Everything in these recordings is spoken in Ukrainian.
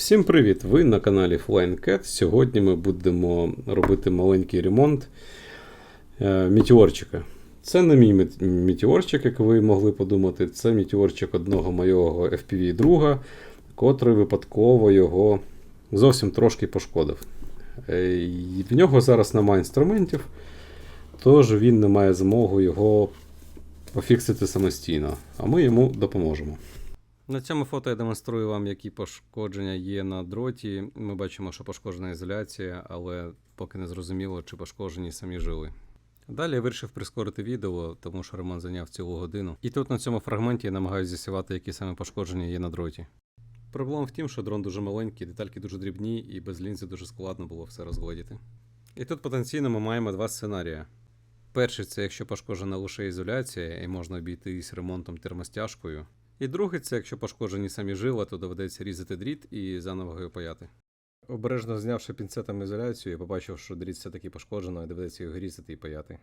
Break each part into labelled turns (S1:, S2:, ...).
S1: Всім привіт! Ви на каналі Flying Cat. Сьогодні ми будемо робити маленький ремонт е, мітіорчика. Це не мій мітіорчик, як ви могли подумати. Це мітіорчик одного моєго FPV друга, котрий випадково його зовсім трошки пошкодив. Е, В нього зараз немає інструментів, тож він не має змоги його пофіксити самостійно, а ми йому допоможемо. На цьому фото я демонструю вам, які пошкодження є на дроті. Ми бачимо, що пошкоджена ізоляція, але поки не зрозуміло, чи пошкоджені самі жили. Далі я вирішив прискорити відео, тому що ремонт зайняв цілу годину. І тут на цьому фрагменті я намагаюся з'ясувати, які саме пошкодження є на дроті. Проблема в тім, що дрон дуже маленький, детальки дуже дрібні, і без лінзи дуже складно було все розгледіти. І тут потенційно ми маємо два сценарії. Перший це якщо пошкоджена лише ізоляція, і можна обійтись ремонтом термостяжкою. І другий це якщо пошкоджені самі жила, то доведеться різати дріт і заново його паяти. Обережно знявши пінцетом ізоляцію, я побачив, що дріт все-таки пошкоджено і доведеться його різати і паяти.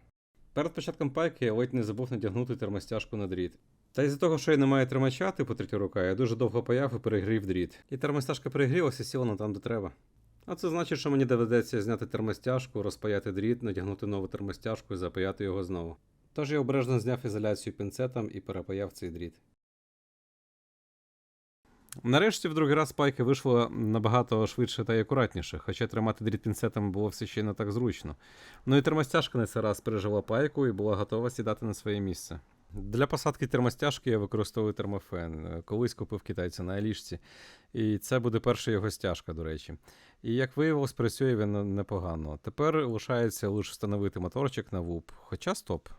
S1: Перед початком пайки я ледь не забув надягнути термостяжку на дріт. Та із-за того, що я не маю тримача, типу третя рука, я дуже довго паяв і перегрів дріт. І термостяжка перегрілася сіла на там, де треба. А це значить, що мені доведеться зняти термостяжку, розпаяти дріт, надягнути нову термостяжку і запаяти його знову. Тож я обережно зняв ізоляцію пінцетом і перепаяв цей дріт. Нарешті в другий раз пайка вийшла набагато швидше та й акуратніше, хоча тримати дріт пінцетом було все ще не так зручно. Ну і термостяжка на цей раз пережила пайку і була готова сідати на своє місце. Для посадки термостяжки я використовую термофен. Колись купив китайця на Алішці, і це буде перша його стяжка, до речі. І як виявилось, працює він непогано. Тепер лишається лише встановити моторчик на вуп, хоча стоп.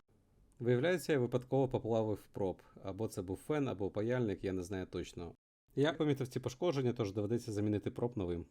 S1: Виявляється, я випадково поплавив проб. Або це був фен, або паяльник, я не знаю точно. Я помітив ці пошкодження, тож доведеться замінити проб новим.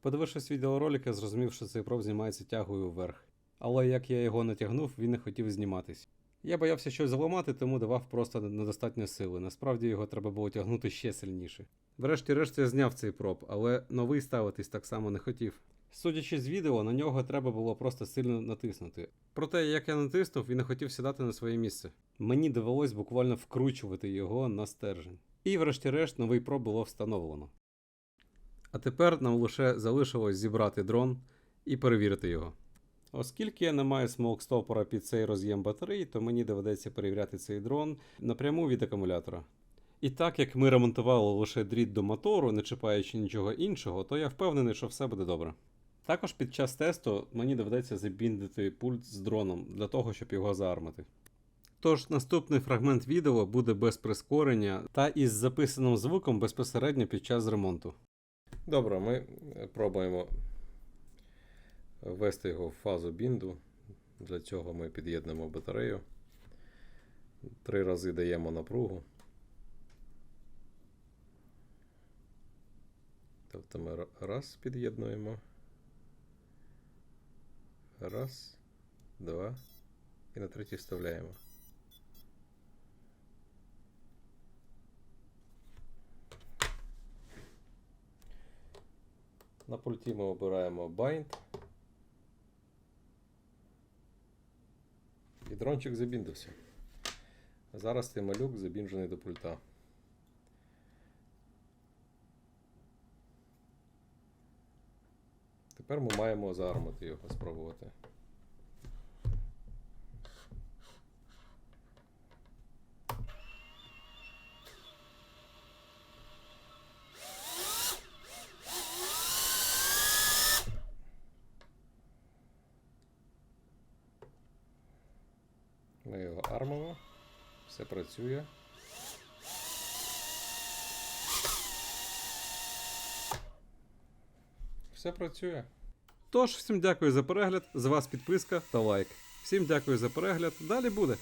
S1: Подивившись відеоролик, я зрозумів, що цей проб знімається тягою вверх. Але як я його натягнув, він не хотів зніматись. Я боявся щось зламати, тому давав просто недостатньо сили. Насправді його треба було тягнути ще сильніше. Врешті-решт я зняв цей проб, але новий ставитись так само не хотів. Судячи з відео, на нього треба було просто сильно натиснути. Проте, як я натиснув, він не хотів сідати на своє місце. Мені довелось буквально вкручувати його на стержень. І, врешті-решт, новий проб було встановлено. А тепер нам лише залишилось зібрати дрон і перевірити його. Оскільки я не маю смоук-стопора під цей роз'єм батареї, то мені доведеться перевіряти цей дрон напряму від акумулятора. І так як ми ремонтували лише дріт до мотору, не чіпаючи нічого іншого, то я впевнений, що все буде добре. Також під час тесту мені доведеться забіндити пульт з дроном для того, щоб його заармити. Тож наступний фрагмент відео буде без прискорення та із записаним звуком безпосередньо під час ремонту. Добре, ми е, пробуємо ввести його в фазу бінду. Для цього ми під'єднуємо батарею. Три рази даємо напругу. Тобто ми раз під'єднуємо. Раз, два. І на третій вставляємо. На пульті ми обираємо Bind. І дрончик забіндився. Зараз цей малюк забінжений до пульта. Тепер ми маємо заармити його, спробувати. Ми його армимо. Все працює. Все працює. Тож, всім дякую за перегляд, з вас підписка та лайк. Всім дякую за перегляд. Далі буде.